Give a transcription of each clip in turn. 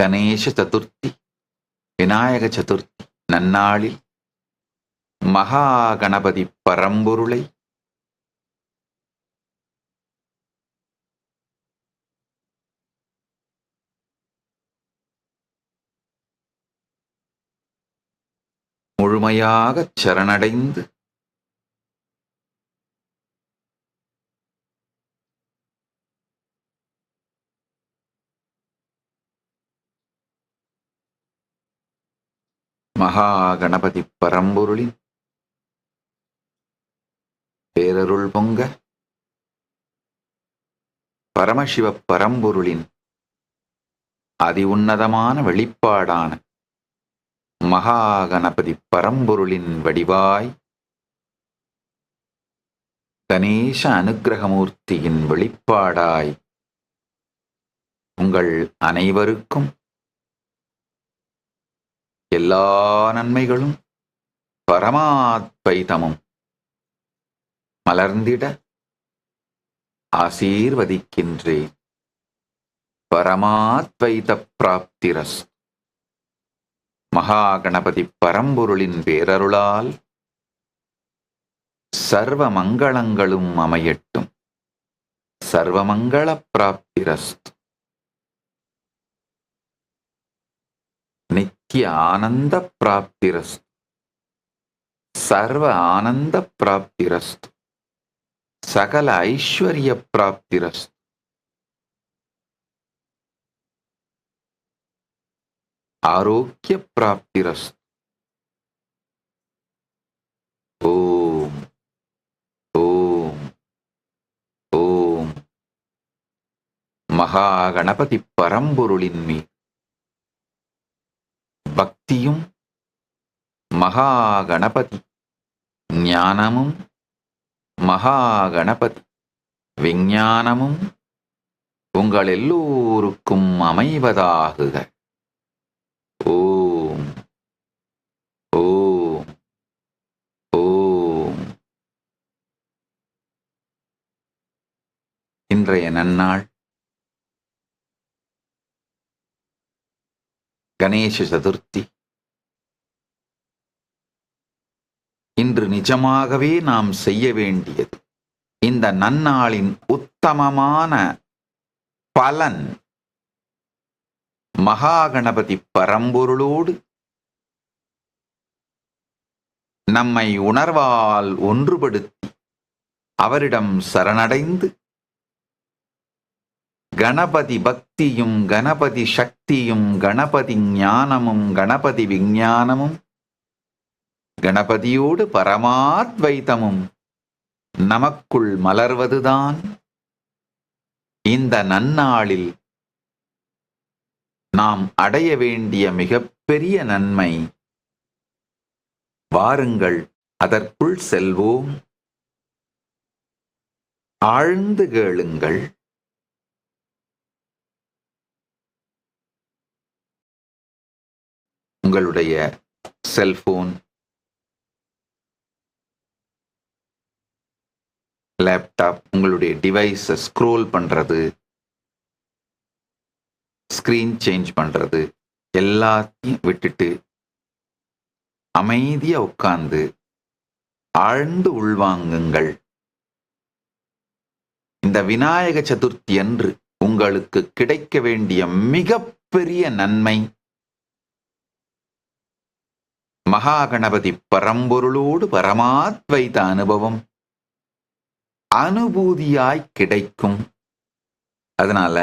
கணேச சதுர்த்தி விநாயக சதுர்த்தி நன்னாளில் மகா கணபதி பரம்பொருளை முழுமையாகச் சரணடைந்து மகா கணபதி பரம்பொருளின் பேரருள் பொங்க பரமசிவ பரம்பொருளின் அதி உன்னதமான வெளிப்பாடான மகா கணபதி பரம்பொருளின் வடிவாய் கணேச அனுக்கிரகமூர்த்தியின் வெளிப்பாடாய் உங்கள் அனைவருக்கும் எல்லா நன்மைகளும் பரமாத்வைதமும். மலர்ந்திட ஆசீர்வதிக்கின்றேன். பரமாத்வைத பிராப்திரஸ் மகா கணபதி பரம்பொருளின் பேரருளால் சர்வ மங்களங்களும் அமையட்டும். சர்வமங்கள பிராப்திரஸ்து நித்திய ஆனந்த பிராப்திரஸ்து சர்வ ஆனந்த பிராப்திரஸ்து சகல ஐஸ்வர்ய பிராப்திரஸ்து ஆரோக்கிய பிராப்திரஸ்து ஓம் ஓம் ஓம் மகா கணபதி பரம்பொருளின் மீது பக்தியும் மகா கணபதி ஞானமும் மகா கணபதி விஞ்ஞானமும் உங்கள் எல்லோருக்கும் அமைவதாகுக. ஓம் ஓம் ஓம். இன்றைய நன்னாள். கணேச சதுர்த்தி. இன்று நிஜமாகவே நாம் செய்ய வேண்டியது. இந்த நன்னாளின் உத்தமமான பலன் மகாகணபதி பரம்பொருளோடு நம்மை உணர்வால் ஒன்றுபடுத்தி அவரிடம் சரணடைந்து கணபதி பக்தியும் கணபதி சக்தியும் கணபதி ஞானமும் கணபதி விஞ்ஞானமும் கணபதியோடு பரமாத்வைத்தமும் நமக்குள் மலர்வதுதான். இந்த நன்னாளில் நாம் அடைய வேண்டிய மிகப்பெரிய நன்மை வாருங்கள் அதற்குள் செல்வோம். ஆழ்ந்து கேளுங்கள். உங்களுடைய செல்போன் லேப்டாப் உங்களுடைய டிவைஸை ஸ்க்ரோல் பண்ணுறது ஸ்க்ரீன் சேஞ்ச் பண்ணுறது எல்லாத்தையும் விட்டுட்டு அமைதியாக உட்கார்ந்து ஆழ்ந்து உள்வாங்குங்கள். இந்த விநாயக சதுர்த்தி அன்று உங்களுக்கு கிடைக்க வேண்டிய மிகப்பெரிய நன்மை மகாகணபதி பரம்பொருளோடு பரமாத்வைத அனுபவம். அனுபூதியாய் கிடைக்கும். அதனால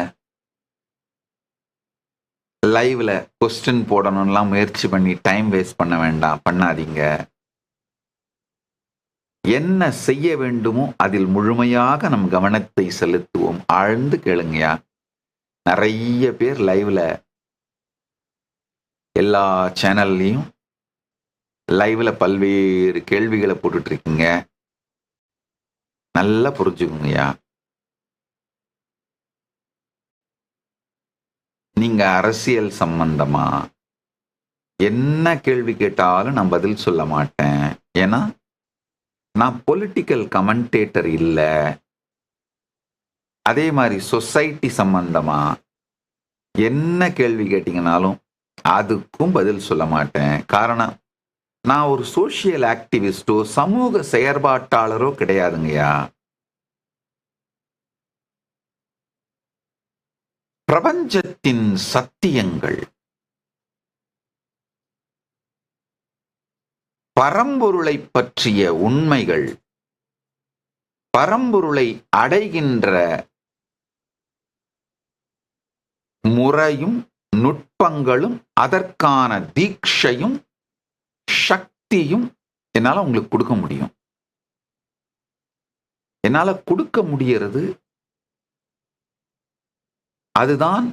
லைவ்ல கொஸ்டின் போடணும்லாம் முயற்சி பண்ணி டைம் வேஸ்ட் பண்ண வேண்டாம் பண்ணாதீங்க. என்ன செய்ய வேண்டுமோ அதில் முழுமையாக நம் கவனத்தை செலுத்துவோம். ஆழ்ந்து கேளுங்கயா நிறைய பேர் லைவ்ல எல்லா சேனல்லையும் லைவ்ல பல்வேறு கேள்விகளை போட்டுட்ருக்கீங்க இருக்கீங்க. நல்லா புரிஞ்சுக்குங்கய்யா. நீங்க அரசியல் சம்பந்தமா என்ன கேள்வி கேட்டாலும் நான் பதில் சொல்ல மாட்டேன். ஏன்னா நான் பொலிட்டிக்கல் கமெண்டேட்டர் இல்லை. அதே மாதிரி சொசைட்டி சம்பந்தமா என்ன கேள்வி கேட்டீங்கனாலும் அதுக்கும் பதில் சொல்ல மாட்டேன். காரணம் நான் ஒரு சோசியல் ஆக்டிவிஸ்டோ சமூக செயற்பாட்டாளரோ கிடையாதுங்கய்யா பிரபஞ்சத்தின் சத்தியங்கள். பரம்பொருளை பற்றிய உண்மைகள். பரம்பொருளை அடைகின்ற முறையும் நுட்பங்களும் அதற்கான தீட்சையும் சக்தியும் என்னால் உங்களுக்கு கொடுக்க முடியும். என்னால் கொடுக்க முடியறது அதுதான்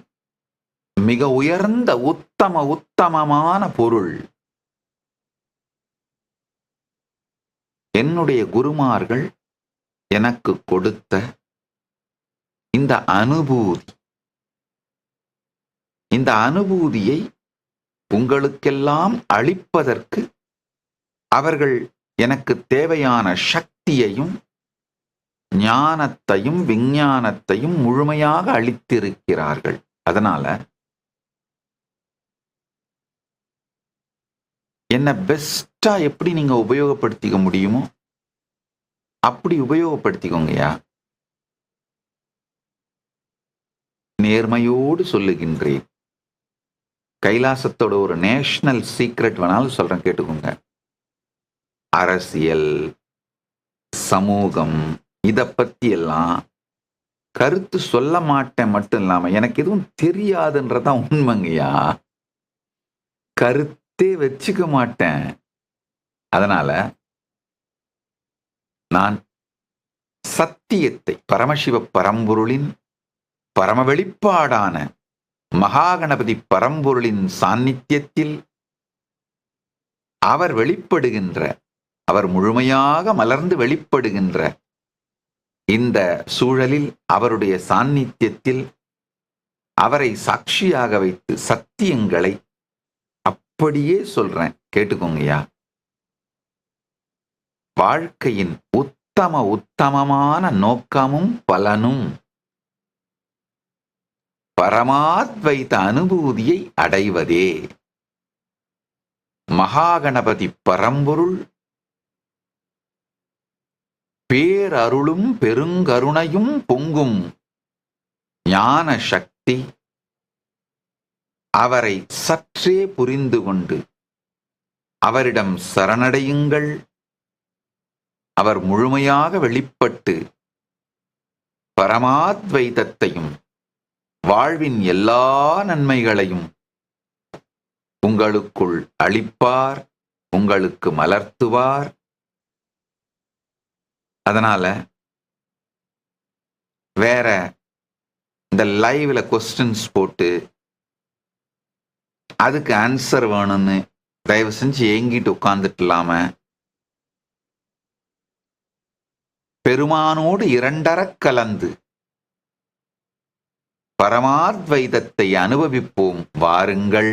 மிக உயர்ந்த உத்தம உத்தமமான பொருள். என்னுடைய குருமார்கள் எனக்கு கொடுத்த இந்த அனுபூதி. இந்த அனுபூதியை உங்களுக்கெல்லாம் அளிப்பதற்கு அவர்கள் எனக்கு தேவையான சக்தியையும் ஞானத்தையும் விஞ்ஞானத்தையும் முழுமையாக அளித்திருக்கிறார்கள். அதனால என்ன பெஸ்டா எப்படி நீங்க உபயோகப்படுத்திக்க முடியுமோ அப்படி உபயோகப்படுத்திக்கோங்கய்யா. நேர்மையோடு சொல்லுகின்றேன். கைலாசத்தோட ஒரு நேஷனல் சீக்ரெட் வேணாலும் சொல்றேன் கேட்டுக்கோங்க. அரசியல் சமூகம் இத பத்தி எல்லாம் கருத்து சொல்ல மாட்டேன் மட்டும் இல்லாம எனக்கு எதுவும் தெரியாதுன்றதான் உண்மைங்கய்யா? கருத்தே வச்சுக்க மாட்டேன். அதனால நான் சத்தியத்தை பரமசிவ பரம்பொருளின் பரம வெளிப்பாடான மகாகணபதி பரம்பொருளின் சாநித்தியத்தில் அவர் வெளிப்படுகின்ற அவர் முழுமையாக மலர்ந்து வெளிப்படுகின்ற இந்த சூழலில் அவருடைய சாநித்தியத்தில் அவரை சாட்சியாக வைத்து சத்தியங்களை அப்படியே சொல்றேன். கேட்டுக்கோங்கய்யா வாழ்க்கையின் உத்தம உத்தமமான நோக்கமும் பலனும் பரமாத்வைத அனுபூதியை அடைவதே. மகாகணபதி பரம்பொருள் பேரருளும் பெருங்கருணையும் பொங்கும் ஞான சக்தி அவரை சற்றே புரிந்து கொண்டு அவரிடம் சரணடையுங்கள். அவர் முழுமையாக வெளிப்பட்டு பரமாத்வைதத்தையும் வாழ்வின் எல்லா நன்மைகளையும் உங்களுக்குள் அளிப்பார் உங்களுக்கு மலர்த்துவார். அதனால வேற இந்த லைவ்ல கொஸ்டின்ஸ் போட்டு அதுக்கு ஆன்சர் வேணும்னு தயவு செஞ்சு ஏங்கிட்டு உட்கார்ந்துட்டு இல்லாம பெருமானோடு இரண்டரக் கலந்து பரமாத்வைதத்தை அனுபவிப்போம் வாருங்கள்.